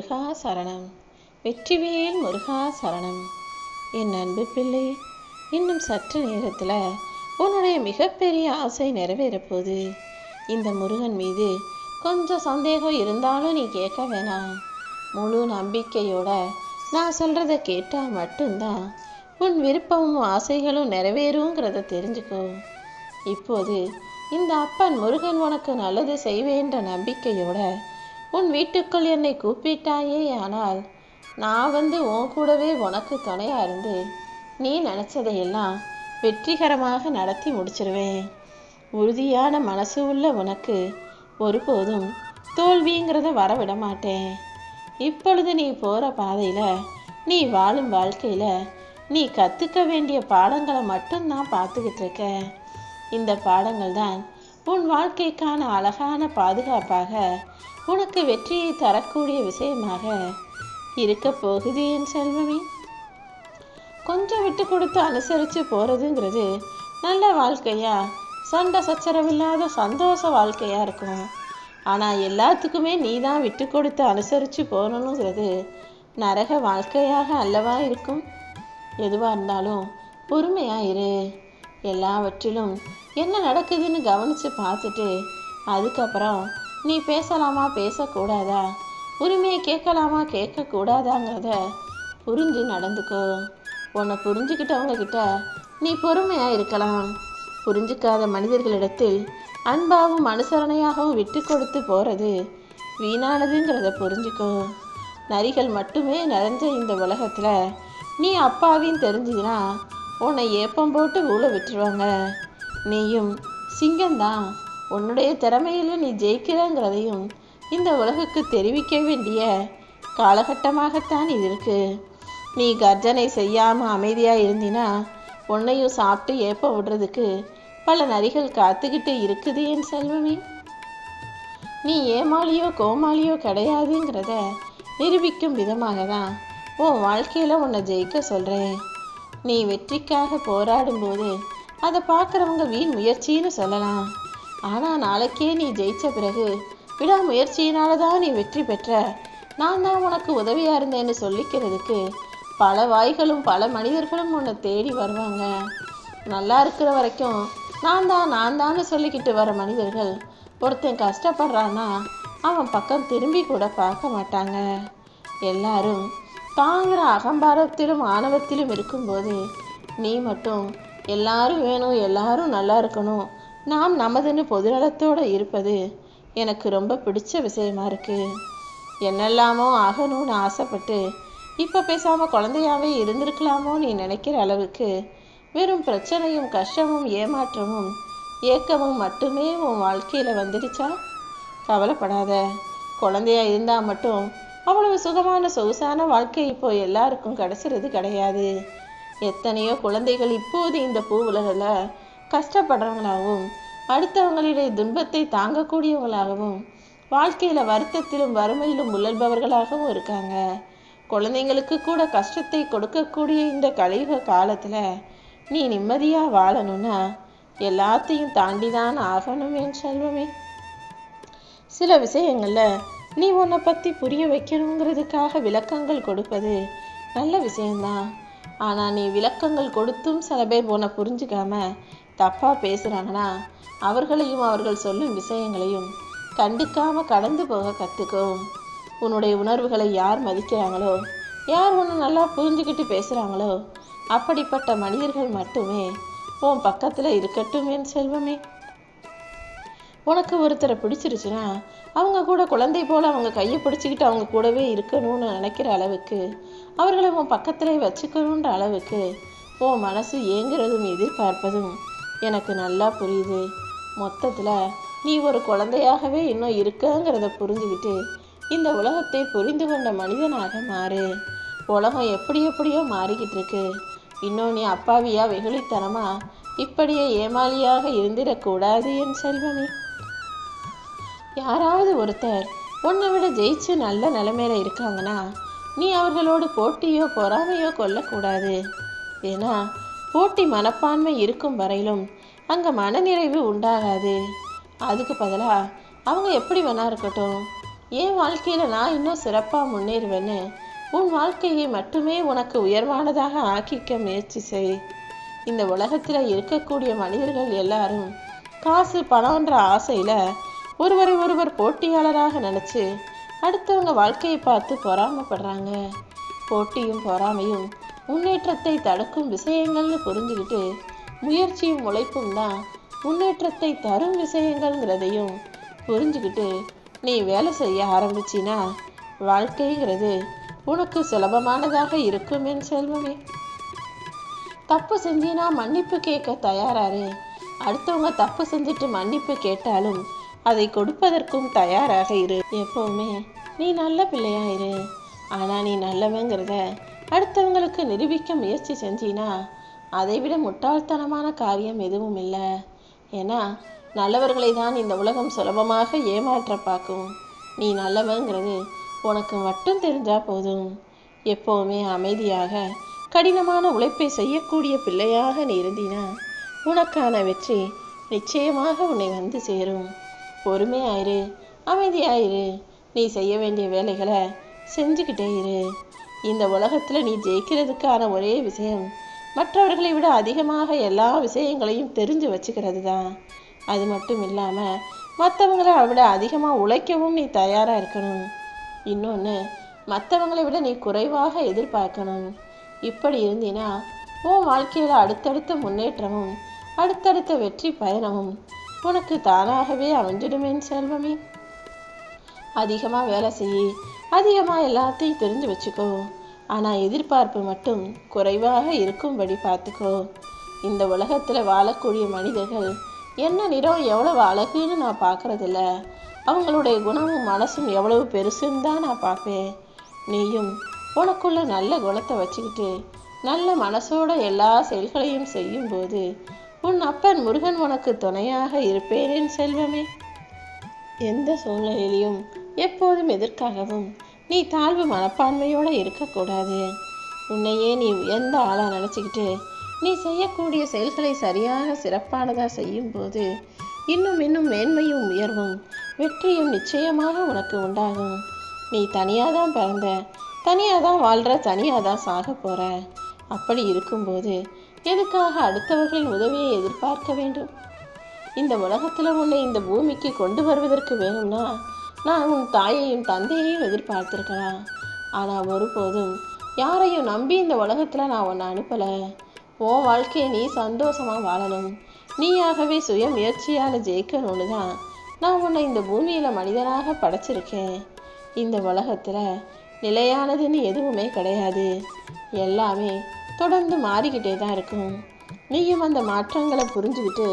முருகா சரணம் வெற்றிவேல் முருகா சரணம் என் அன்பு பிள்ளை இன்னும் சற்று நேரத்தில் உன்னுடைய மிகப்பெரிய ஆசை நிறைவேறப்போகுது. இந்த முருகன் மீது கொஞ்சம் சந்தேகம் இருந்தாலும் நீ கேட்க வேணாம். முழு நம்பிக்கையோட நான் சொல்கிறத கேட்டால் மட்டும்தான் உன் விருப்பமும் ஆசைகளும் நிறைவேறுங்கிறத தெரிஞ்சுக்கோ. இப்போது இந்த அப்பன் முருகன் உனக்கு நல்லது செய்வேன்ற நம்பிக்கையோட உன் வீட்டுக்குள் என்னை கூப்பிட்டாயே ஆனால் நான் வந்து உன் கூடவே உனக்கு துணையா இருந்து நீ நினச்சதையெல்லாம் வெற்றிகரமாக நடத்தி முடிச்சிருவேன். உறுதியான மனசு உள்ள உனக்கு ஒருபோதும் தோல்விங்கிறத வரவிட மாட்டேன். இப்பொழுது நீ போகிற பாதையில் நீ வாழும் வாழ்க்கையில் நீ கற்றுக்க வேண்டிய பாடங்களை மட்டும்தான் பார்த்துக்கிட்டு இருக்க இந்த பாடங்கள் தான் உன் வாழ்க்கைக்கான அழகான பாதுகாப்பாக உனக்கு வெற்றியை தரக்கூடிய விஷயமாக இருக்க போகுது என் செல்வமே. கொஞ்சம் விட்டு கொடுத்து அனுசரித்து போகிறதுங்கிறது நல்ல வாழ்க்கையா? சண்டை சச்சரவில்லாத சந்தோஷ வாழ்க்கையாக இருக்கும். ஆனால் எல்லாத்துக்குமே நீ தான் விட்டு கொடுத்து அனுசரித்து போகணுங்கிறது நரக வாழ்க்கையாக அல்லவா இருக்கும்? எதுவாக இருந்தாலும் பொறுமையாக இரு. எல்லாவற்றிலும் என்ன நடக்குதுன்னு கவனித்து பார்த்துட்டு அதுக்கப்புறம் நீ பேசலாமா? பேசக்கூடாதா? உரிமையை கேட்கலாமா? கேட்கக்கூடாதாங்கிறத புரிஞ்சு நடந்துக்கோ. உன்னை புரிஞ்சுக்கிட்டவங்கக்கிட்ட நீ பொறுமையாக இருக்கலாம். புரிஞ்சுக்காத மனிதர்களிடத்தில் அன்பாகவும் அனுசரணையாகவும் விட்டு கொடுத்து போகிறது வீணானதுங்கிறத புரிஞ்சுக்கோ. நரிகள் மட்டுமே நிறைஞ்ச இந்த உலகத்தில் நீ அப்பாவின்னு தெரிஞ்சுதுன்னா உன்னை ஏப்பம் போட்டு ஊழ விட்டுருவாங்க. நீயும் சிங்கம்தான். உன்னுடைய திறமையில் நீ ஜெயிக்கிறங்கிறதையும் இந்த உலகுக்கு தெரிவிக்க வேண்டிய காலகட்டமாகத்தான் இது இருக்கு. நீ கர்ஜனை செய்யாமல் அமைதியாக இருந்தினா உன்னையும் சாப்பிட்டு ஏப்ப விடுறதுக்கு பல நரிகள் காத்துக்கிட்டு இருக்குது என் செல்வமே. நீ ஏமாளியோ கோமாளியோ கிடையாதுங்கிறத நிரூபிக்கும் விதமாக தான் உன் வாழ்க்கையில் உன்னை ஜெயிக்க சொல்கிறேன் நீ வெற்றிக்காக போராடும்போது அதை பார்க்குறவங்க வீண் முயற்சின்னு சொல்லலாம். ஆனால் நாளைக்கே நீ ஜெயித்த பிறகு விடாமுயற்சியினால தான் நீ வெற்றி பெற்ற. நான் தான் உனக்கு உதவியாக இருந்தேன்னு சொல்லிக்கிறதுக்கு பல வாய்களும் பல மனிதர்களும் உன்னை தேடி வருவாங்க. நல்லா இருக்கிற வரைக்கும் நான் தான் நான் தான்னு சொல்லிக்கிட்டு வர மனிதர்கள் ஒருத்தன் கஷ்டப்படுறான்னா அவன் பக்கம் திரும்பி கூட பார்க்க மாட்டாங்க. எல்லாரும் தாங்கிற அகம்பாரத்திலும் ஆணவத்திலும் இருக்கும்போது நீ மட்டும் எல்லாரும் வேணும் எல்லாரும் நல்லா இருக்கணும். நாம் நமதுன்னு பொதுநலத்தோடு இருப்பது எனக்கு ரொம்ப பிடிச்ச விஷயமா இருக்கு. என்னெல்லாமோ ஆகணும்னு ஆசைப்பட்டு இப்போ பேசாமல் குழந்தையாவே இருந்திருக்கலாமோ நீ நினைக்கிற அளவுக்கு வெறும் பிரச்சனையும் கஷ்டமும் ஏமாற்றமும் ஏக்கமும் மட்டுமே உன் வாழ்க்கையில் வந்துடுச்சா? கவலைப்படாத. குழந்தையா இருந்தால் மட்டும் அவ்வளவு சுகமான சொகுசான வாழ்க்கை இப்போ எல்லாருக்கும் கிடைச்சிறது கிடையாது. எத்தனையோ குழந்தைகள் இப்போது இந்த பூ உலகில் கஷ்டப்படுறவங்களாகவும் அடுத்தவங்களுடைய துன்பத்தை தாங்கக்கூடியவங்களாகவும் வாழ்க்கையில் வருத்தத்திலும் வறுமையிலும் உழல்பவர்களாகவும் இருக்காங்க. குழந்தைங்களுக்கு கூட கஷ்டத்தை கொடுக்கக்கூடிய இந்த கலியுக காலத்தில் நீ நிம்மதியாக வாழணும்னா எல்லாத்தையும் தாண்டி தான் ஆகணும் என் செல்வமே. சில விஷயங்களில் நீ உன்னை பற்றி புரிய வைக்கணுங்கிறதுக்காக விளக்கங்கள் கொடுப்பது நல்ல விஷயம்தான். ஆனால் நீ விளக்கங்கள் கொடுத்தும் சில பேர் உன்னை புரிஞ்சுக்காம தப்பாக பேசுகிறாங்கன்னா அவர்களையும் அவர்கள் சொல்லும் விஷயங்களையும் கண்டுக்காம கடந்து போக கற்றுக்கவும் உன்னுடைய உணர்வுகளை யார் மதிக்கிறாங்களோ யார் ஒன்று நல்லா புரிஞ்சுக்கிட்டு பேசுகிறாங்களோ அப்படிப்பட்ட மனிதர்கள் மட்டுமே உன் பக்கத்தில் இருக்கட்டும் என் செல்வமே. உனக்கு ஒருத்தரை பிடிச்சிருச்சுன்னா அவங்க கூட குழந்தை போல் அவங்க கையை பிடிச்சிக்கிட்டு அவங்க கூடவே இருக்கணும்னு நினைக்கிற அளவுக்கு அவர்களை உன் பக்கத்திலே வச்சுக்கணுன்ற அளவுக்கு உன் மனசு ஏங்குறதும் எதிர்பார்ப்பதும் எனக்கு நல்லா புரியுது. மொத்தத்தில் நீ ஒரு குழந்தையாகவே இன்னும் இருக்கங்கிறத புரிஞ்சுக்கிட்டு இந்த உலகத்தை புரிந்து கொண்ட மனிதனாக மாறு. உலகம் எப்படி எப்படியோ மாறிக்கிட்டு இருக்கு. இன்னும் நீ அப்பாவியா வெகுளித்தனமா இப்படியே ஏமாளியாக இருந்திடக்கூடாது என் செல்வமே. யாராவது ஒருத்தர் உன்னை விட ஜெயிச்சு நல்ல நிலைமையில இருக்காங்கன்னா நீ அவர்களோடு போட்டியோ பொறாமையோ கொள்ளக்கூடாது ஏன்னா போட்டி மனப்பான்மை இருக்கும் வரையிலும் அங்கே மனநிறைவு உண்டாகாது. அதுக்கு பதிலாக அவங்க எப்படி வேணா இருக்கட்டும். என் வாழ்க்கையில் நான் இன்னும் சிறப்பாக முன்னேறுவேன்னு உன் வாழ்க்கையை மட்டுமே உனக்கு உயர்வானதாக ஆக்கிக்க முயற்சி செய். இந்த உலகத்தில் இருக்கக்கூடிய மனிதர்கள் எல்லாரும் காசு பணம்ன்ற ஆசையில் ஒருவரை ஒருவர் போட்டியாளராக நினச்சி அடுத்தவங்க வாழ்க்கையை பார்த்து பொறாமப்படுறாங்க. போட்டியும் பொறாமையும் முன்னேற்றத்தை தடுக்கும் விஷயங்கள்னு புரிஞ்சுக்கிட்டு முயற்சியும் உழைப்பும் தான் முன்னேற்றத்தை தரும் விஷயங்கள்ங்கிறதையும் புரிஞ்சுக்கிட்டு நீ வேலை செய்ய ஆரம்பிச்சினா வாழ்க்கைங்கிறது உனக்கு சுலபமானதாக இருக்கும் என் செல்வமே. தப்பு செஞ்சினா மன்னிப்பு கேட்க தயாராரு. அடுத்தவங்க தப்பு செஞ்சுட்டு மன்னிப்பு கேட்டாலும் அதை கொடுப்பதற்கும் தயாராக இரு. எப்பவுமே நீ நல்ல பிள்ளையா இரு. ஆனா நீ நல்லவங்கிறத அடுத்தவங்களுக்கு நிரூபிக்க முயற்சி செஞ்சினா அதை விட முட்டாள்தனமான காரியம் எதுவும் இல்லை. ஏன்னா நல்லவர்களை தான் இந்த உலகம் சுலபமாக ஏமாற்ற பார்க்கும். நீ நல்லவங்கிறது உனக்கு மட்டும் தெரிஞ்சா போதும். எப்போவுமே அமைதியாக கடினமான உழைப்பை செய்யக்கூடிய பிள்ளையாக நீ இருந்தினா உனக்கான வெற்றி நிச்சயமாக உன்னை வந்து சேரும். பொறுமையாயிரு அமைதியாயிரு. நீ செய்ய வேண்டிய வேலைகளை செஞ்சுக்கிட்டே இரு. இந்த உலகத்தில் நீ ஜெயிக்கிறதுக்கான ஒரே விஷயம் மற்றவர்களை விட அதிகமாக எல்லா விஷயங்களையும் தெரிஞ்சு வச்சுக்கிறது தான் அது மட்டும் இல்லாமல் மற்றவங்களை விட அதிகமாக உழைக்கவும் நீ தயாராக இருக்கணும். இன்னொன்று மற்றவங்களை விட நீ குறைவாக எதிர்பார்க்கணும். இப்படி இருந்தினா உன் வாழ்க்கையில் அடுத்தடுத்த முன்னேற்றமும் அடுத்தடுத்த வெற்றி பயணமும் உனக்கு தானாகவே அமைஞ்சிடுமேன் செல்வமே. அதிகமாக வேலை செய் அதிகமாக எல்லாத்தையும் தெரிஞ்சு வச்சுக்கோ. ஆனால் எதிர்பார்ப்பு மட்டும் குறைவாக இருக்கும்படி பார்த்துக்கோ. இந்த உலகத்தில் வாழக்கூடிய மனிதர்கள் என்ன நிறம் எவ்வளவு அழகுன்னு நான் பார்க்கறதில்ல. அவங்களுடைய குணமும் மனசும் எவ்வளவு பெருசுன்னு தான் நான் பார்ப்பேன். நீயும் உனக்குள்ள நல்ல குணத்தை வச்சுக்கிட்டு நல்ல மனசோட எல்லா செயல்களையும் செய்யும்போது உன் அப்பன் முருகன் உனக்கு துணையாக இருப்பேனேன் செல்வமே. எந்த சூழ்நிலையிலும் எப்போதும் எதற்காகவும் நீ தாழ்வு மனப்பான்மையோடு இருக்கக்கூடாது. உன்னையே நீ உயர்ந்த ஆளாக நினச்சிக்கிட்டு நீ செய்யக்கூடிய செயல்களை சரியாக சிறப்பானதாக செய்யும்போது இன்னும் இன்னும் மேன்மையும் உயர்வும் வெற்றியும் நிச்சயமாக உனக்கு உண்டாகும். நீ தனியாக தான் பிறந்த தனியாக தான் வாழ்கிற தனியாக தான் சாக போகிற அப்படி இருக்கும்போது எதுக்காக அடுத்தவர்களின் உதவியை எதிர்பார்க்க வேண்டும்? இந்த உலகத்தில் உன்னை இந்த பூமிக்கு கொண்டு வருவதற்கு வேணும்னா நான் உன் தாயையும் தந்தையையும் எதிர்பார்த்திருக்கலாம். ஆனால் ஒருபோதும் யாரையும் நம்பி இந்த உலகத்தில் நான் உன்னை அனுப்பலை. உன் வாழ்க்கையை நீ சந்தோஷமாக வாழணும். நீயாகவே சுய முயற்சியால் ஜெயிக்கணும்னு தான் நான் உன்னை இந்த பூமியில் மனிதனாக படைச்சிருக்கேன். இந்த உலகத்தில் நிலையானதுன்னு எதுவுமே கிடையாது. எல்லாமே தொடர்ந்து மாறிக்கிட்டே தான் இருக்கும். நீயும் அந்த மாற்றங்களை புரிஞ்சுக்கிட்டு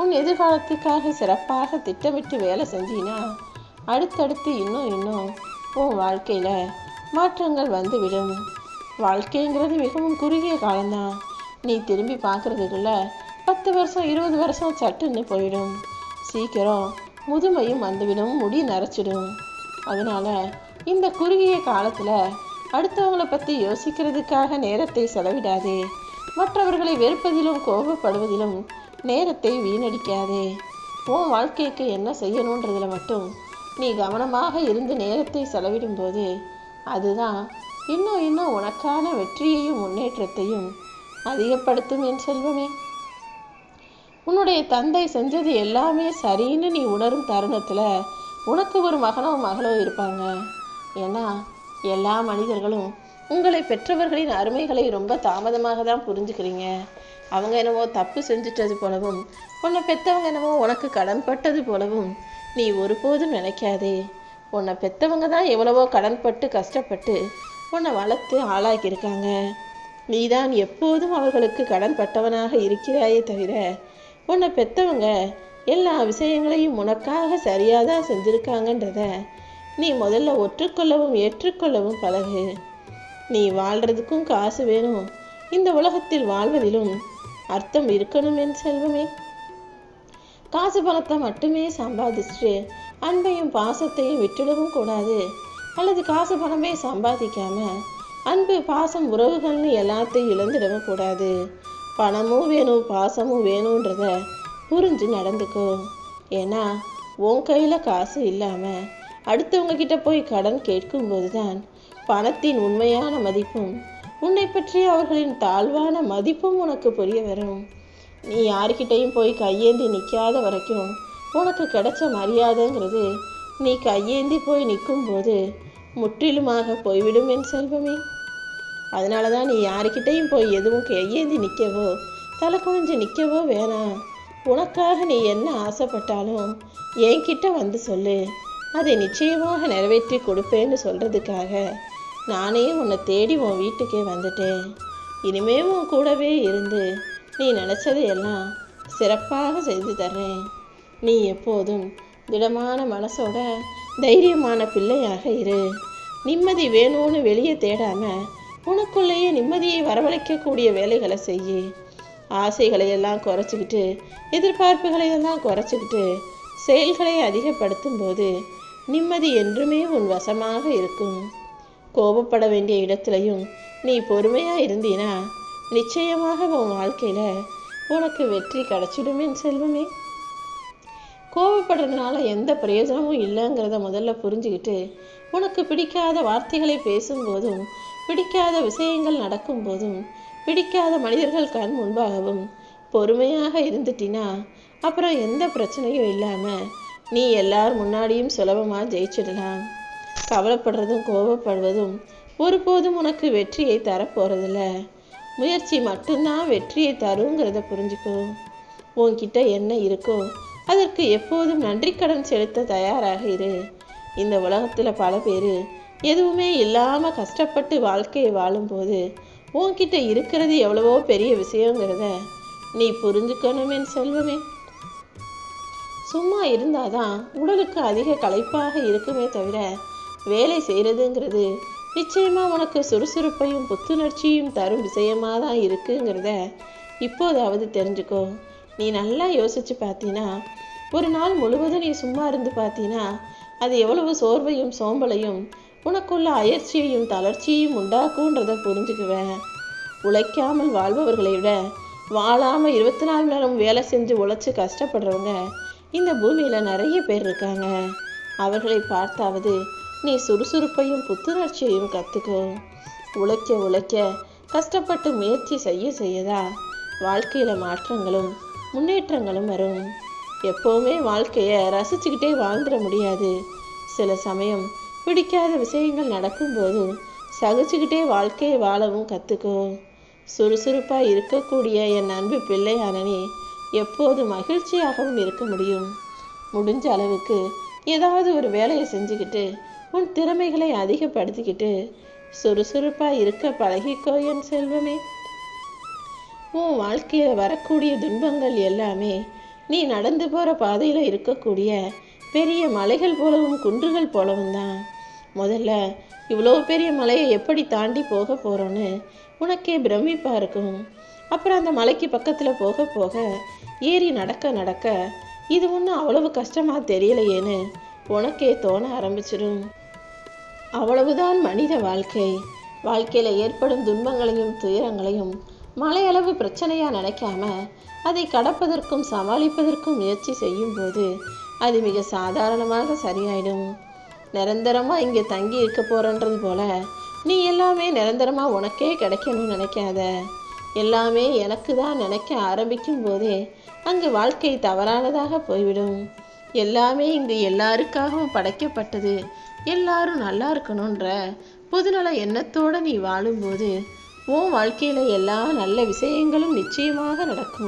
உன் எதிர்காலத்துக்காக சிறப்பாக திட்டமிட்டு வேலை செஞ்சினா அடுத்தடுத்து இன்னும் இன்னும் உன் வாழ்க்கையில் மாற்றங்கள் வந்துவிடும். வாழ்க்கைங்கிறது மிகவும் குறுகிய காலம்தான். நீ திரும்பி பார்க்குறதுக்குள்ளே பத்து வருஷம் இருபது வருஷம் சட்டுன்னு போயிடும். சீக்கிரம் முதுமையும் வந்துவிடும் முடி நரைச்சிடும். அதனால் இந்த குறுகிய காலத்தில் அடுத்தவங்களை பற்றி யோசிக்கிறதுக்காக நேரத்தை செலவிடாதே. மற்றவர்களை வெறுப்பதிலும் கோபப்படுவதிலும் நேரத்தை வீணடிக்காதே. உன் வாழ்க்கைக்கு என்ன செய்யணுன்றதில் மட்டும் நீ கவனமாக இருந்து நேரத்தை செலவிடும்போது அதுதான் இன்னும் இன்னும் உனக்கான வெற்றியையும் முன்னேற்றத்தையும் அதிகப்படுத்தும் என் செல்வமே. உன்னுடைய தந்தை செஞ்சது எல்லாமே சரின்னு நீ உணரும் தருணத்தில் உனக்கு ஒரு மகனோ மகளோ இருப்பாங்க. ஏன்னா எல்லா மனிதர்களும் உங்களை பெற்றவர்களின் அருமைகளை ரொம்ப தாமதமாக தான் புரிஞ்சுக்கிறீங்க. அவங்க என்னவோ தப்பு செஞ்சிட்டது போலவும் உன்னை பெற்றவங்க என்னவோ உனக்கு கடன்பட்டது போலவும் நீ ஒருபோதும் நினைக்காதே. உன்னை பெற்றவங்க தான் எவ்வளவோ கடன்பட்டு கஷ்டப்பட்டு உன்னை வளர்த்து ஆளாக்கியிருக்காங்க. நீதான் எப்போதும் அவர்களுக்கு கடன்பட்டவனாக இருக்கிறாயே தவிர உன்னை பெற்றவங்க எல்லா விஷயங்களையும் உனக்காக சரியாக தான் செஞ்சுருக்காங்கன்றத நீ முதல்ல ஒற்றுக்கொள்ளவும் ஏற்றுக்கொள்ளவும் பழகு. நீ வாழ்றதுக்கும் காசு வேணும். இந்த உலகத்தில் வாழ்வதிலும் அர்த்தம் இருக்கணும் என் செல்வமே. காசு பணத்தை மட்டுமே சம்பாதிச்சுட்டு அன்பையும் பாசத்தையும் விட்டுடவும் கூடாது. அல்லது காசு பணமே சம்பாதிக்காம அன்பு பாசம் உறவுகள்னு எல்லாத்தையும் இழந்துடவும் கூடாது. பணமும் வேணும் பாசமும் வேணுன்றத புரிஞ்சு நடந்துக்கோ. ஏன்னா உன் கையில் காசு இல்லாமல் அடுத்தவங்க கிட்ட போய் கடன் கேட்கும்போது தான் பணத்தின் உண்மையான மதிப்பும் உன்னை பற்றி அவர்களின் தாழ்வான மதிப்பும் உனக்கு புரிய வரும். நீ யார்கிட்டையும் போய் கையேந்தி நிற்காத வரைக்கும் உனக்கு கிடைச்ச மரியாதைங்கிறது நீ கையேந்தி போய் நிற்கும்போது முற்றிலுமாக போய்விடும் என் செல்வமே. அதனால தான் நீ யாருக்கிட்டையும் போய் எதுவும் கையேந்தி நிற்கவோ தலை குனிஞ்சு நிற்கவோ வேணாம். உனக்காக நீ என்ன ஆசைப்பட்டாலும் என்கிட்ட வந்து சொல்லு. அதை நிச்சயமாக நிறைவேற்றி கொடுப்பேன்னு சொல்கிறதுக்காக நானே உன்னை தேடி உன் வீட்டுக்கே வந்துட்டேன். இனிமே உன் கூடவே இருந்து நீ நினச்சதையெல்லாம் சிறப்பாக செய்து தர்றேன். நீ எப்போதும் திடமான மனசோட தைரியமான பிள்ளையாக இரு. நிம்மதி வேணும்னு வெளியே தேடாம உனக்குள்ளேயே நிம்மதியை வரவழைக்கக்கூடிய வேலைகளை செய்யு. ஆசைகளை எல்லாம் குறைச்சிக்கிட்டு எதிர்பார்ப்புகளையெல்லாம் குறைச்சிக்கிட்டு செயல்களை அதிகப்படுத்தும் போது நிம்மதி என்றுமே உன் வசமாக இருக்கும். கோபப்பட வேண்டிய இடத்துலையும் நீ பொறுமையாக இருந்தீனா நிச்சயமாக உன் வாழ்க்கையில் உனக்கு வெற்றி கிடைச்சிடும் செல்வமே. கோபப்படுறதுனால எந்த பிரயோஜனமும் இல்லைங்கிறத முதல்ல புரிஞ்சுக்கிட்டு உனக்கு பிடிக்காத வார்த்தைகளை பேசும்போதும் பிடிக்காத விஷயங்கள் நடக்கும்போதும் பிடிக்காத மனிதர்கள் கண் முன்பாகவும் பொறுமையாக இருந்துட்டினா அப்புறம் எந்த பிரச்சனையும் இல்லாமல் நீ எல்லார் முன்னாடியும் சுலபமாக ஜெயிச்சிடலாம். கவலைப்படுறதும் கோபப்படுவதும் ஒருபோதும் உனக்கு வெற்றியை தரப்போறதில்ல. முயற்சி மட்டும்தான் வெற்றியை தருங்கிறத புரிஞ்சுக்கோ. உன்கிட்ட என்ன இருக்கோ அதற்கு எப்போதும் நன்றி கடன் செலுத்த தயாராக இரு. இந்த உலகத்தில் பல பேர் எதுவுமே இல்லாமல் கஷ்டப்பட்டு வாழ்க்கையை வாழும்போது உன்கிட்ட இருக்கிறது எவ்வளவோ பெரிய விஷயங்கிறத நீ புரிஞ்சுக்கணுமே செல்வமே. சும்மா இருந்தாதான் உடலுக்கு அதிக களைப்பாக இருக்குமே தவிர வேலை செய்கிறதுங்கிறது நிச்சயமாக உனக்கு சுறுசுறுப்பையும் புத்துணர்ச்சியும் தரும் விஷயமாக தான் இருக்குங்கிறத இப்போதாவது தெரிஞ்சுக்கோ. நீ நல்லா யோசித்து பார்த்தீன்னா ஒரு நாள் முழுவதும் நீ சும்மா இருந்து பார்த்தீன்னா அது எவ்வளவு சோர்வையும் சோம்பலையும் உனக்குள்ள அயற்சியையும் தளர்ச்சியையும் உண்டாக்குன்றதை புரிஞ்சுக்குவேன். உழைக்காமல் வாழ்பவர்களை விட வாழாமல் இருபத்தி நாலு மணி நேரம் வேலை செஞ்சு உழைச்சி கஷ்டப்படுறவங்க இந்த பூமியில் நிறைய பேர் இருக்காங்க. அவர்களை பார்த்தாவது நீ சுறுசுறுப்பையும் புத்துணர்ச்சியையும் கற்றுக்கோ உழைக்க உழைக்க கஷ்டப்பட்டு முயற்சி செய்ய செய்யதா? வாழ்க்கையில் மாற்றங்களும் முன்னேற்றங்களும் வரும். எப்போவுமே வாழ்க்கையை ரசிச்சுக்கிட்டே வாழ்ந்துட முடியாது. சில சமயம் பிடிக்காத விஷயங்கள் நடக்கும்போது சகிச்சுக்கிட்டே வாழ்க்கையை வாழவும் கற்றுக்கோ சுறுசுறுப்பாக இருக்கக்கூடிய என் அன்பு பிள்ளையானனே எப்போது மகிழ்ச்சியாகவும் இருக்க முடியும். முடிஞ்ச அளவுக்கு ஏதாவது ஒரு வேலையை செஞ்சுக்கிட்டு உன் திறமைகளை அதிகப்படுத்திக்கிட்டு சுறுசுறுப்பாக இருக்க பழகிக்கோ என் செல்வமே. உன் வாழ்க்கையில் வரக்கூடிய துன்பங்கள் எல்லாமே நீ நடந்து போகிற பாதையில் இருக்கக்கூடிய பெரிய மலைகள் போலவும் குன்றுகள் போலவும் தான். முதல்ல இவ்வளோ பெரிய மலையை எப்படி தாண்டி போக போகிறோன்னு உனக்கே பிரமிப்பாக இருக்கும். அப்புறம் அந்த மலைக்கு பக்கத்தில் போக போக ஏறி நடக்க நடக்க இது ஒன்றும் அவ்வளவு கஷ்டமாக தெரியலையேன்னு உனக்கே தோண ஆரம்பிச்சிடும் அவ்வளவுதான் மனித வாழ்க்கை. வாழ்க்கையில் ஏற்படும் துன்பங்களையும் துயரங்களையும் மலையளவு பிரச்சனையாக நினைக்காம அதை கடப்பதற்கும் சமாளிப்பதற்கும் முயற்சி செய்யும்போது அது மிக சாதாரணமாக சரியாயிடும். நிரந்தரமாக இங்கே தங்கி இருக்க போகிறன்றது போல நீ எல்லாமே நிரந்தரமாக உனக்கே கிடைக்கணும்னு நினைக்காத. எல்லாமே எனக்கு தான் நினைக்க ஆரம்பிக்கும் போதே அங்கு வாழ்க்கை தவறானதாக போய்விடும். எல்லாமே இங்கு எல்லாருக்காகவும் படைக்கப்பட்டது. எல்லாரும் நல்லா இருக்கணுன்ற பொதுநல எண்ணத்தோடு நீ வாழும்போது உன் வாழ்க்கையில் எல்லா நல்ல விஷயங்களும் நிச்சயமாக நடக்கும்.